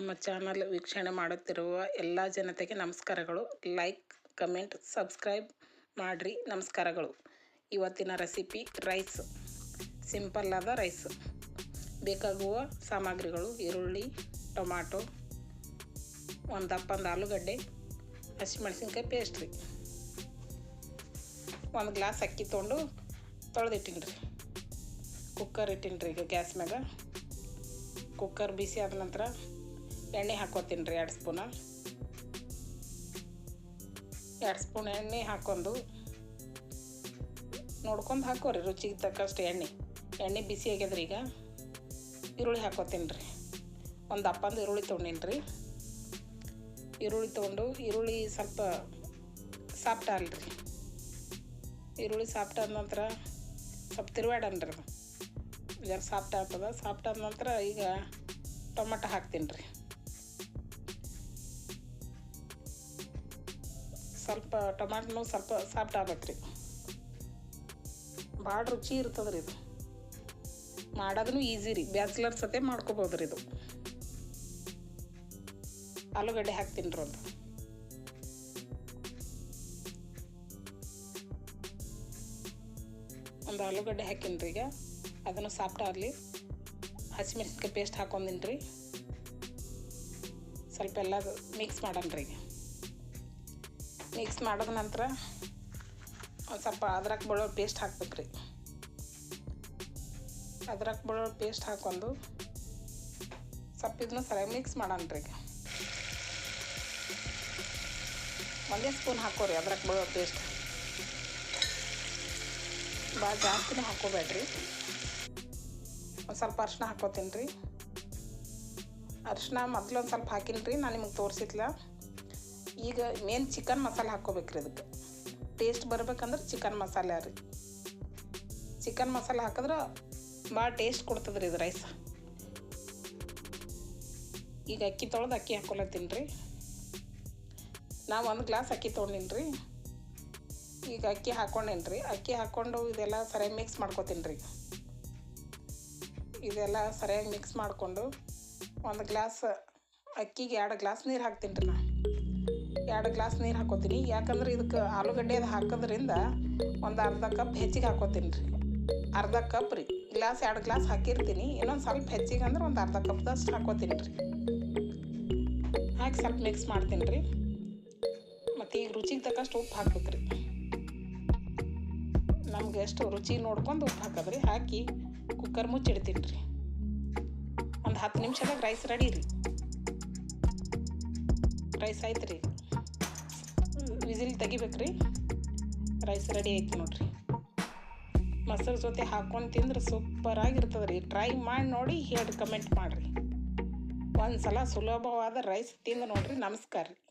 ನಮ್ಮ ಚಾನಲ್ ವೀಕ್ಷಣೆ ಮಾಡುತ್ತಿರುವ ಎಲ್ಲ ಜನತೆಗೆ ನಮಸ್ಕಾರಗಳು. ಲೈಕ್ ಕಮೆಂಟ್ ಸಬ್ಸ್ಕ್ರೈಬ್ ಮಾಡಿರಿ. ನಮಸ್ಕಾರಗಳು. ಇವತ್ತಿನ ರೆಸಿಪಿ ರೈಸ್ ಸಿಂಪಲ್ ಆದ ರೈಸ್ ಬೇಕಾಗುವ ಸಾಮಗ್ರಿಗಳು ಈರುಳ್ಳಿ ಟೊಮ್ಯಾಟೊ ಒಂದು ಅಪ್ಪಂದು ಆಲೂಗಡ್ಡೆ, ಹಸಿಮೆಣಸಿನ್ಕಾಯಿ ಪೇಸ್ಟ್ ರೀ. ಒಂದು ಗ್ಲಾಸ್ ಅಕ್ಕಿ ತೊಗೊಂಡು ತೊಳೆದಿಟ್ಟಿನಿ ರೀ ಕುಕ್ಕರ್ ಇಟ್ಟಿನಿ ರೀ ಈಗ ಗ್ಯಾಸ್ ಮ್ಯಾಗ. ಕುಕ್ಕರ್ ಬಿಸಿ ಆದ ನಂತರ ಎಣ್ಣೆ ಹಾಕೋತೀನಿ ರೀ ಎರಡು ಸ್ಪೂನ. ಎರಡು ಸ್ಪೂನ್ ಎಣ್ಣೆ ಹಾಕೊಂಡು ನೋಡ್ಕೊಂಡು ಹಾಕೋರಿ ರುಚಿಗೆ ತಕ್ಕಷ್ಟು ಎಣ್ಣೆ. ಎಣ್ಣೆ ಬಿಸಿ ಆಗ್ಯದ್ರಿ ಈಗ. ಈರುಳ್ಳಿ ಹಾಕೋತೀನಿ ರೀ. ಒಂದು ಅಪ್ಪಂದು ಈರುಳ್ಳಿ ತೊಗೊಂಡಿನಿ ರೀ. ಈರುಳ್ಳಿ ತೊಗೊಂಡು ಈರುಳ್ಳಿ ಸ್ವಲ್ಪ ಸಾಫ್ಟ್ ಅಲ್ರಿ. ಈರುಳ್ಳಿ ಸಾಫ್ಟ್ ಆದ ನಂತರ ಸ್ವಲ್ಪ ತಿರುವಾಡನ್ರಿ ಜರ ಸಾಫ್ಟ್ ಆಗ್ತದ. ಸಾಫ್ಟ್ ಆದ ನಂತರ ಈಗ ಟೊಮೆಟೊ ಹಾಕ್ತೀನಿ ರೀ. ಸ್ವಲ್ಪ ಟೊಮ್ಯಾಟೊ ಸ್ವಲ್ಪ ಸಾಫ್ಟ್ ಆಗ್ಬೇಕು ರೀ. ಭಾಳ ರುಚಿ ಇರ್ತದೆ ಇದು. ಮಾಡೋದನ್ನು ಈಸಿ ರೀ. ಬ್ಯಾಚುಲರ್ ಸತೆ ಮಾಡ್ಕೋಬೋದು ರೀ ಇದು. ಆಲೂಗಡ್ಡೆ ಹಾಕ್ತೀನಿ ರೀ ಒಂದು. ಒಂದು ಆಲೂಗಡ್ಡೆ ಹಾಕೀನಿ ರೀ ಈಗ. ಅದನ್ನು ಸಾಫ್ಟ್ ಆಗಲಿ. ಹಸಿಮೆಣಸಿನ್ಕಾಯಿ ಪೇಸ್ಟ್ ಹಾಕೊಂಡಿನಿ ರೀ. ಸ್ವಲ್ಪ ಎಲ್ಲ ಮಿಕ್ಸ್ ಮಾಡೋಣ ರೀ ಈಗ. ಮಿಕ್ಸ್ ಮಾಡಿದ ನಂತರ ಒಂದು ಸ್ವಲ್ಪ ಅದ್ರಕ್ಕೆ ಬೆಳ್ಳುಳ್ಳಿ ಪೇಸ್ಟ್ ಹಾಕ್ಬೇಕು ರೀ ಅದ್ರಕ್ಕೆ ಬೆಳ್ಳುಳ್ಳಿ ಪೇಸ್ಟ್ ಹಾಕೊಂಡು ಸ್ವಲ್ಪ ಇದನ್ನ ಸರಿಯಾಗಿ ಮಿಕ್ಸ್ ಮಾಡೋಣ ರೀ ಒಂದೇ ಸ್ಪೂನ್ ಹಾಕೋರಿ ಅದ್ರಕ್ಕೆ ಬೆಳ್ಳುಳ್ಳಿ ಪೇಸ್ಟ್ ಭಾಳ ಜಾಸ್ತಿನೇ ಹಾಕೋಬೇಡ್ರಿ. ಒಂದು ಸ್ವಲ್ಪ ಅರ್ಶಿನ ಹಾಕೋತೀನಿ ರೀ ಅರ್ಶಿನ ಮೊದಲು ಒಂದು ಸ್ವಲ್ಪ ಹಾಕಿನಿ ರೀ ನಾನು ನಿಮಗೆ ತೋರಿಸಿದ್ಲ. ಈಗ ಮೇನ್ ಚಿಕನ್ ಮಸಾಲೆ ಹಾಕ್ಕೋಬೇಕ್ರಿ ಇದಕ್ಕೆ ಟೇಸ್ಟ್ ಬರ್ಬೇಕಂದ್ರೆ ಚಿಕನ್ ಮಸಾಲೆ ರೀ. ಚಿಕನ್ ಮಸಾಲೆ ಹಾಕಿದ್ರೆ ಭಾಳ ಟೇಸ್ಟ್ ಕೊಡ್ತದ್ರಿ ಇದು ರೈಸ್ ಈಗ ಅಕ್ಕಿ ತೊಳೆದು ಅಕ್ಕಿ ಹಾಕೊಳತ್ತೀನಿ ರೀ. ನಾವು ಒಂದು ಗ್ಲಾಸ್ ಅಕ್ಕಿ ತೊಗೊಂಡಿನಿ ಈಗ ಅಕ್ಕಿ ಹಾಕ್ಕೊಂಡೇನಿ ರೀ. ಅಕ್ಕಿ ಹಾಕ್ಕೊಂಡು ಇದೆಲ್ಲ ಸರಿಯಾಗಿ ಮಿಕ್ಸ್ ಮಾಡ್ಕೊತೀನಿ ರೀ. ಇದೆಲ್ಲ ಸರಿಯಾಗಿ ಮಿಕ್ಸ್ ಮಾಡಿಕೊಂಡು ಒಂದು ಗ್ಲಾಸ್ ಅಕ್ಕಿಗೆ ಎರಡು ಗ್ಲಾಸ್ ನೀರು ಹಾಕ್ತೀನಿ ರೀ ನಾ. ಎರಡು ಗ್ಲಾಸ್ ನೀರು ಹಾಕೋತೀನಿ ಯಾಕಂದ್ರೆ ಇದಕ್ಕೆ ಆಲೂಗಡ್ಡೆ ಅದು ಹಾಕೋದ್ರಿಂದ ಒಂದು ಅರ್ಧ ಕಪ್ ಹೆಚ್ಚಿಗೆ ಹಾಕೋತೀನಿ ರೀ ಅರ್ಧ ಕಪ್ ರೀ. ಗ್ಲಾಸ್ ಎರಡು ಗ್ಲಾಸ್ ಹಾಕಿರ್ತೀನಿ. ಇನ್ನೊಂದು ಸ್ವಲ್ಪ ಹೆಚ್ಚಿಗೆ ಅಂದ್ರೆ ಒಂದು ಅರ್ಧ ಕಪ್ದಷ್ಟು ಹಾಕೋತೀನಿ ರೀ ಹಾಕಿ ಸ್ವಲ್ಪ ಮಿಕ್ಸ್ ಮಾಡ್ತೀನಿ ರೀ ಮತ್ತು ಈಗ ರುಚಿಗೆ ತಕ್ಕಷ್ಟು ಉಪ್ಪು ಹಾಕ್ಬೇಕು ರೀ ನಮ್ಗೆ ಎಷ್ಟು ರುಚಿ ನೋಡ್ಕೊಂಡು ಉಪ್ಪು ಹಾಕೋದ್ರಿ. ಹಾಕಿ ಕುಕ್ಕರ್ ಮುಚ್ಚಿಡ್ತೀನಿ ರೀ ಒಂದು ಹತ್ತು ನಿಮಿಷದಾಗ ರೈಸ್ ರೆಡಿ ರೀ. ರೈಸ್ ಆಯ್ತು ರೀ ವಿಸಿಲ್ ತೆಗಿಬೇಕ್ರಿ. ರೈಸ್ ರೆಡಿ ಆಯ್ತು ನೋಡ್ರಿ. ಮೊಸರು ಜೊತೆ ಹಾಕ್ಕೊಂಡು ತಿಂದ್ರೆ ಸೂಪರಾಗಿರ್ತದೆ ರೀ ಟ್ರೈ ಮಾಡಿ ನೋಡಿ, ಹೇಳಿ ಕಮೆಂಟ್ ಮಾಡಿರಿ. ಒಂದು ಸಲ ಸುಲಭವಾದ ರೈಸ್ ತಿಂದು ನೋಡಿರಿ. ನಮಸ್ಕಾರ ರೀ.